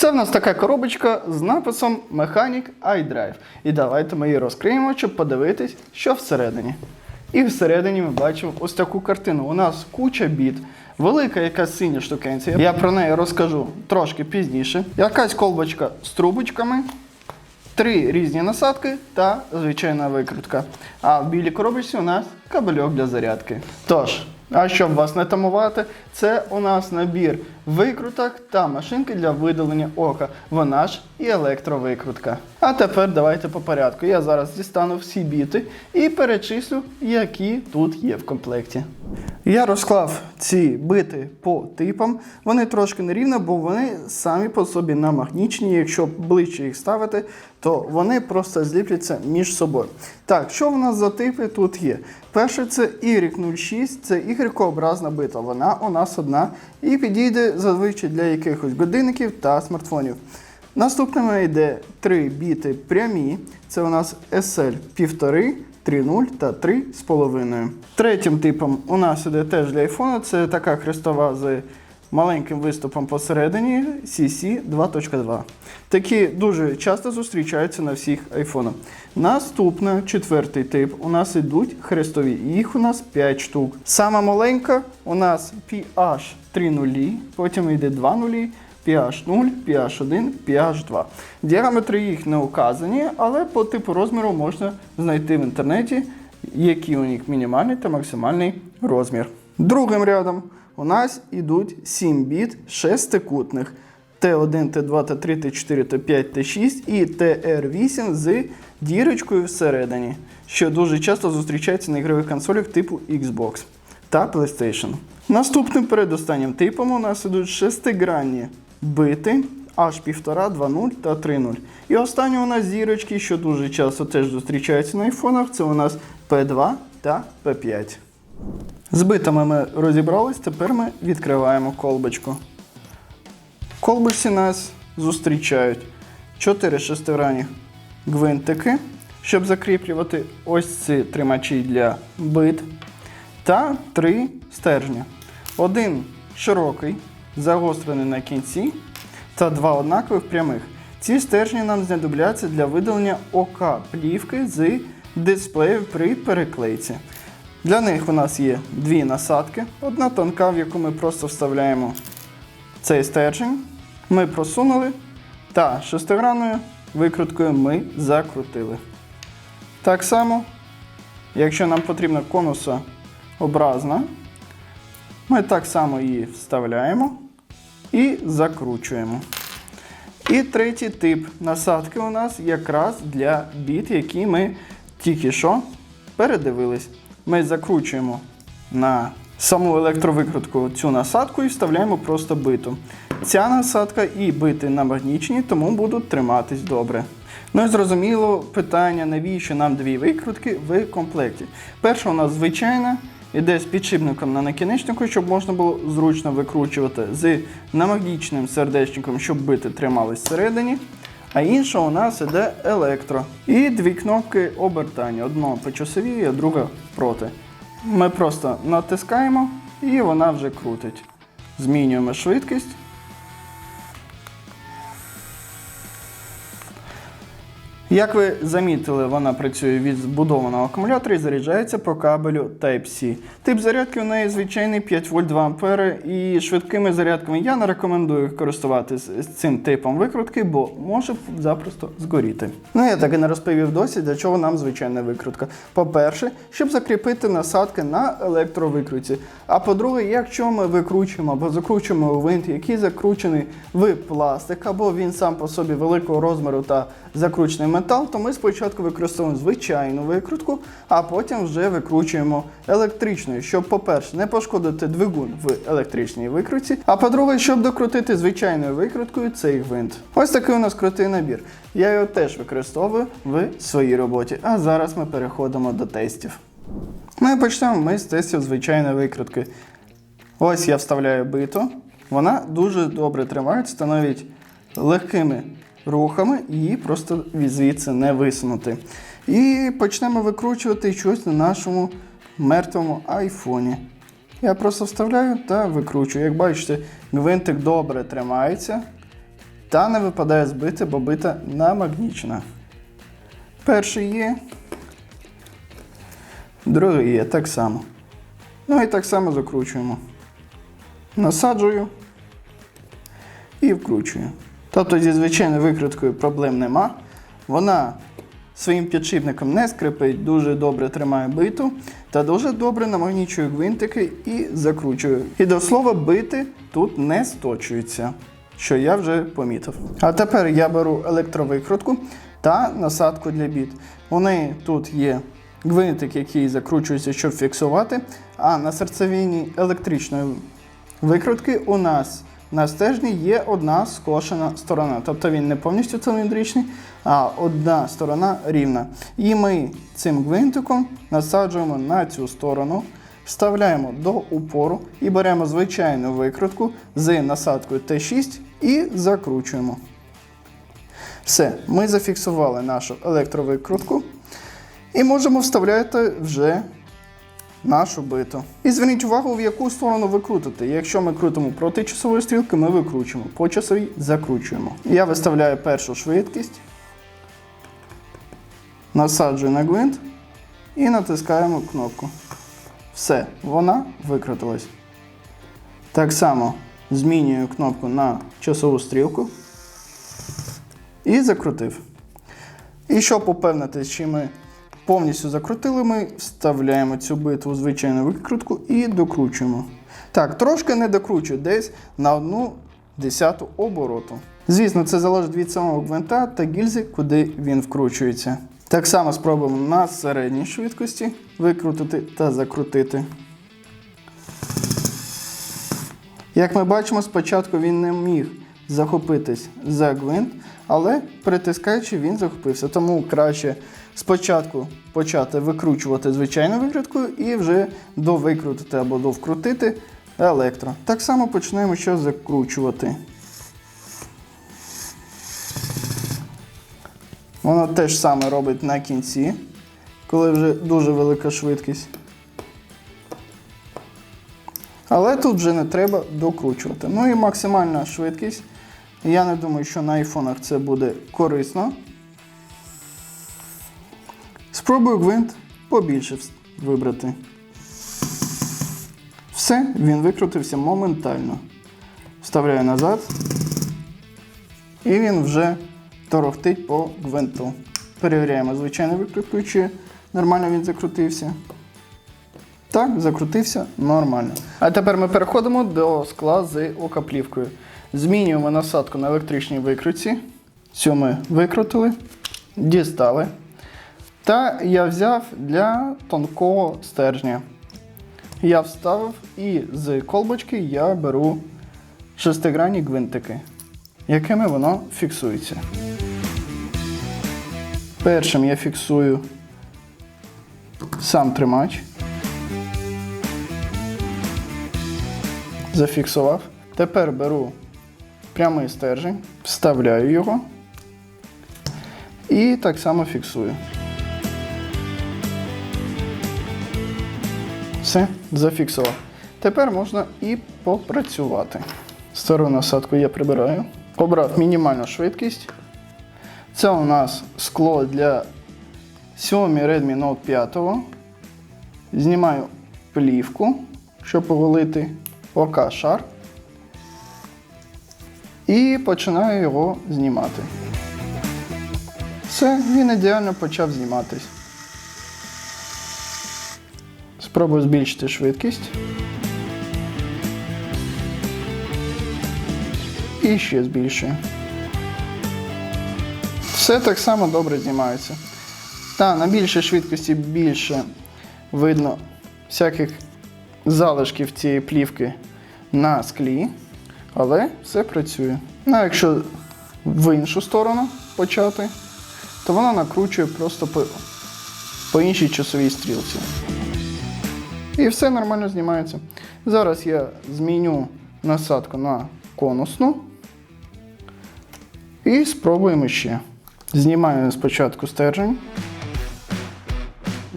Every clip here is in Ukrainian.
Це в нас така коробочка з написом Mechanic iDrive. І давайте ми її розкриємо, щоб подивитись, що всередині. І всередині ми бачимо ось таку картину. У нас куча біт, велика якась синя штукенція. Я про неї розкажу трошки пізніше. Якась колбочка з трубочками, три різні насадки та звичайна викрутка. А в білій коробочці у нас кабельок для зарядки. Тож, а щоб вас не тамувати, це у нас набір викруток та машинки для видалення ока. Вона ж і електровикрутка. А тепер давайте по порядку. Я зараз дістану всі біти і перечислю, які тут є в комплекті. Я розклав ці бити по типам. Вони трошки нерівно, бо вони самі по собі намагнічені. Якщо ближче їх ставити, то вони просто зліпляться між собою. Так, що в нас за типи тут є? Перше це Y06, це Y-образна бита. Вона у нас одна і підійде зазвичай для якихось годинників та смартфонів. Наступними йде три біти прямі. Це у нас SL 1,5, 3.0 та 3,5. Третім типом у нас іде теж для iPhone. Це така хрестова з маленьким виступом посередині CC 2.2. Такі дуже часто зустрічаються на всіх айфонах. Наступний четвертий тип. У нас ідуть хрестові. Їх у нас 5 штук. Сама маленька у нас PH 3.0, потім йде 2 нулі. PH0, PH1, PH2. Діаметри їх не указані, але по типу розміру можна знайти в інтернеті, який у них мінімальний та максимальний розмір. Другим рядом у нас йдуть 7 біт шестикутних Т1, Т2, Т3, Т4, Т5, Т6 і ТР8 з дірочкою всередині, що дуже часто зустрічається на ігрових консолях типу Xbox та PlayStation. Наступним передостаннім типом у нас ідуть шестигранні бити H1,5, 2.0 та 3.0. І останні у нас зірочки, що дуже часто теж зустрічаються на айфонах, це у нас P2 та P5. З битами ми розібрались, тепер ми відкриваємо колбочку. В колбочці нас зустрічають 4 шестигранні гвинтики, щоб закріплювати ось ці тримачі для бит та три стержня. Один широкий, загострений на кінці, та два однакових прямих. Ці стержні нам знадобляться для видалення ока плівки з дисплею при переклейці. Для них у нас є дві насадки. Одна тонка, в яку ми просто вставляємо цей стержень. Ми просунули та шестигранною викруткою ми закрутили. Так само, якщо нам потрібна конусообразна, ми так само її вставляємо і закручуємо. І третій тип насадки у нас якраз для біт, які ми тільки що передивились. Ми закручуємо на саму електровикрутку цю насадку і вставляємо просто биту. Ця насадка і бити намагнічені, тому будуть триматись добре. Ну і зрозуміло питання, навіщо нам дві викрутки в комплекті. Перша у нас звичайна, іде з підшипником на накінечнику, щоб можна було зручно викручувати з намагнічним сердечником, щоб бити тримались всередині. А інша у нас іде електро. І дві кнопки обертання. Одна по часовій, а друга проти. Ми просто натискаємо і вона вже крутить. Змінюємо швидкість. Як ви замітили, вона працює від збудованого акумулятора і заряджається по кабелю Type-C. Тип зарядки у неї звичайний 5 вольт 2 ампери, і швидкими зарядками я не рекомендую користуватися цим типом викрутки, бо може запросто згоріти. Ну я так і не розповів досі, для чого нам звичайна викрутка. По-перше, щоб закріпити насадки на електровикрутці. А по-друге, якщо ми викручуємо або закручуємо винт, який закручений в пластик, або він сам по собі великого розміру та закручений метал, то ми спочатку використовуємо звичайну викрутку, а потім вже викручуємо електричною, щоб, по-перше, не пошкодити двигун в електричній викрутці, а по-друге, щоб докрутити звичайною викруткою цей гвинт. Ось такий у нас крутий набір. Я його теж використовую в своїй роботі. А зараз ми переходимо до тестів. І почнемо ми з тестів звичайної викрутки. Ось я вставляю биту. Вона дуже добре тримається, становить легкими рухами її просто звідси не висунути. І почнемо викручувати щось на нашому мертвому айфоні. Я просто вставляю та викручую. Як бачите, гвинтик добре тримається. та не випадає збити, бо бита намагнічена. Перший є. Другий є так само. Ну і так само закручуємо. Насаджую і вкручую. Тобто зі звичайною викруткою проблем нема. Вона своїм підшипником не скрипить, дуже добре тримає биту та дуже добре намагнічує гвинтики і закручує. І до слова, бити тут не сточується, що я вже помітив. А тепер я беру електровикрутку та насадку для біт. Вони тут є гвинтик, який закручується, щоб фіксувати, а на серцевині електричної викрутки у нас на стержні є одна скошена сторона. Тобто він не повністю циліндричний, а одна сторона рівна. І ми цим гвинтиком насаджуємо на цю сторону, вставляємо до упору і беремо звичайну викрутку з насадкою Т6 і закручуємо. Все, ми зафіксували нашу електровикрутку і можемо вставляти вже нашу биту. І зверніть увагу, в яку сторону ви крутите. Якщо ми крутимо проти часової стрілки, ми викручуємо. По часовій закручуємо. Я виставляю першу швидкість, насаджую на гвинт і натискаємо кнопку. Все, вона викрутилась. Так само змінюю кнопку на часову стрілку і закрутив. І щоб упевнитися, чи ми повністю закрутили, ми вставляємо цю битву звичайну викрутку і докручуємо. Так, трошки не докручую, десь на одну десяту обороту. Звісно, це залежить від самого гвинта та гільзи, куди він вкручується. Так само спробуємо на середній швидкості викрутити та закрутити. Як ми бачимо, спочатку він не міг захопитись за гвинт, але притискаючи, він захопився. Тому краще спочатку почати викручувати звичайну викруткою і вже довикрутити або довкрутити електро. Так само почнемо ще закручувати. Воно те ж саме робить на кінці, коли вже дуже велика швидкість. Але тут вже не треба докручувати. Ну і максимальна швидкість. Я не думаю, що на айфонах це буде корисно. Спробую гвинт побільше вибрати. Все, він викрутився моментально. Вставляю назад. І він вже торохтить по гвинту. Перевіряємо звичайно викруткою, чи нормально він закрутився. Так, закрутився нормально. А тепер ми переходимо до скла з окаплівкою. Змінюємо насадку на електричній викрутці. Цю викрутили, дістали. Та я взяв для тонкого стержня. Я вставив і з колбочки я беру шестигранні гвинтики, якими воно фіксується. Першим я фіксую сам тримач. Зафіксував. Тепер беру прямий стержень, вставляю його і так само фіксую. Все, зафіксував. Тепер можна і попрацювати. Стару насадку я прибираю. Обрав мінімальну швидкість. Це у нас скло для Xiaomi Redmi Note 5. Знімаю плівку, щоб повалити ОК шар. І починаю його знімати. Все, він ідеально почав зніматись. Спробую збільшити швидкість. І ще збільшую. Все так само добре знімається. Та на більшій швидкості більше видно всяких залишків цієї плівки на склі, але все працює. Ну, а якщо в іншу сторону почати, то вона накручує просто по, по іншій часовій стрілці. І все нормально знімається. Зараз я зміню насадку на конусну. І спробуємо ще. Знімаю спочатку стержень.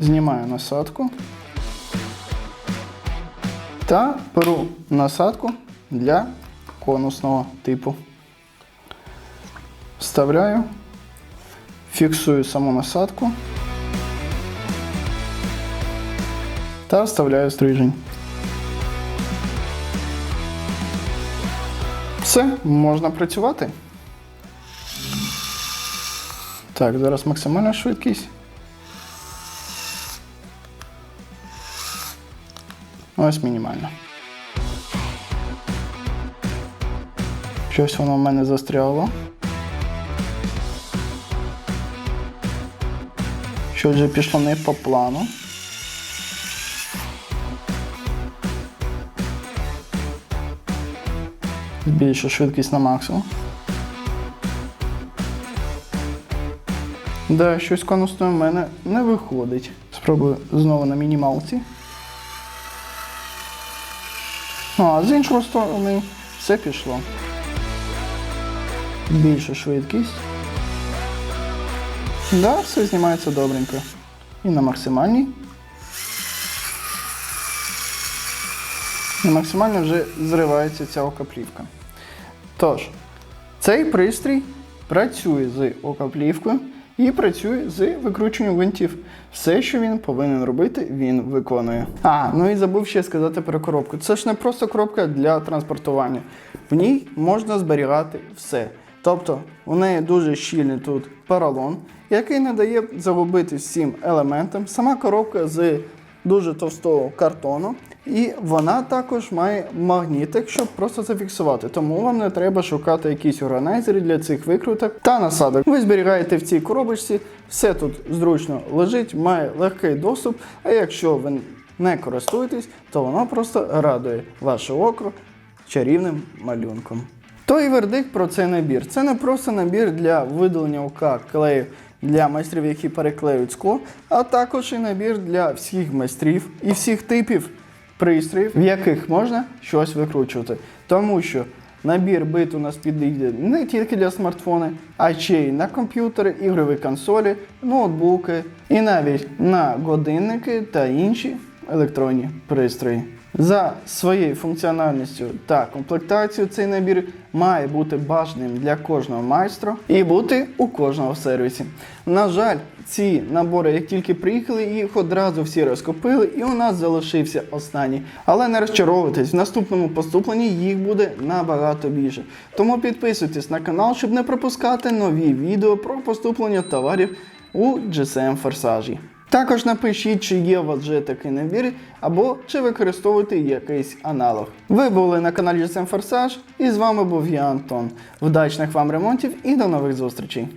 Знімаю насадку. Та беру насадку для конусного типу. Вставляю, фіксую саму насадку та вставляю стрижень. Все, можна працювати. Так, зараз максимальна швидкість. Ось мінімальна. Щось воно в мене застряло. Щось вже пішло не по плану. Збільшу швидкість на максимум. Да, щось конусне в мене не виходить. Спробую знову на мінімалці. Ну, а з іншої сторони все пішло. Більша швидкість. Да, все знімається добренько. І на максимальній. На максимально вже зривається ця окоплівка. Тож, цей пристрій працює з окоплівкою і працює з викрученням гвинтів. Все, що він повинен робити, він виконує. А, ну і забув ще сказати про коробку. Це ж не просто коробка для транспортування. В ній можна зберігати все. Тобто у неї дуже щільний тут поролон, який не дає загубити всім елементам. Сама коробка з дуже товстого картону. І вона також має магнітик, щоб просто зафіксувати. Тому вам не треба шукати якісь органайзери для цих викруток та насадок. Ви зберігаєте в цій коробочці, все тут зручно лежить, має легкий доступ. А якщо ви не користуєтесь, то воно просто радує ваше око чарівним малюнком. Той вердикт про цей набір. Це не просто набір для видалення ока клею для майстрів, які переклеюють скло, а також і набір для всіх майстрів і всіх типів пристроїв, в яких можна щось викручувати. Тому що набір бит у нас підійде не тільки для смартфони, а ще й на комп'ютери, ігрові консолі, ноутбуки і навіть на годинники та інші електронні пристрої. За своєю функціональністю та комплектацією цей набір має бути бажаним для кожного майстра і бути у кожного в сервісі. На жаль, ці набори, як тільки приїхали, їх одразу всі розкупили, і у нас залишився останній. Але не розчаровуйтесь, в наступному поступленні їх буде набагато більше. Тому підписуйтесь на канал, щоб не пропускати нові відео про поступлення товарів у GSM Форсажі. Також напишіть, чи є у вас вже такий набір, або чи використовуєте якийсь аналог. Ви були на каналі GSM Форсаж, і з вами був я, Антон. Вдачних вам ремонтів і до нових зустрічей!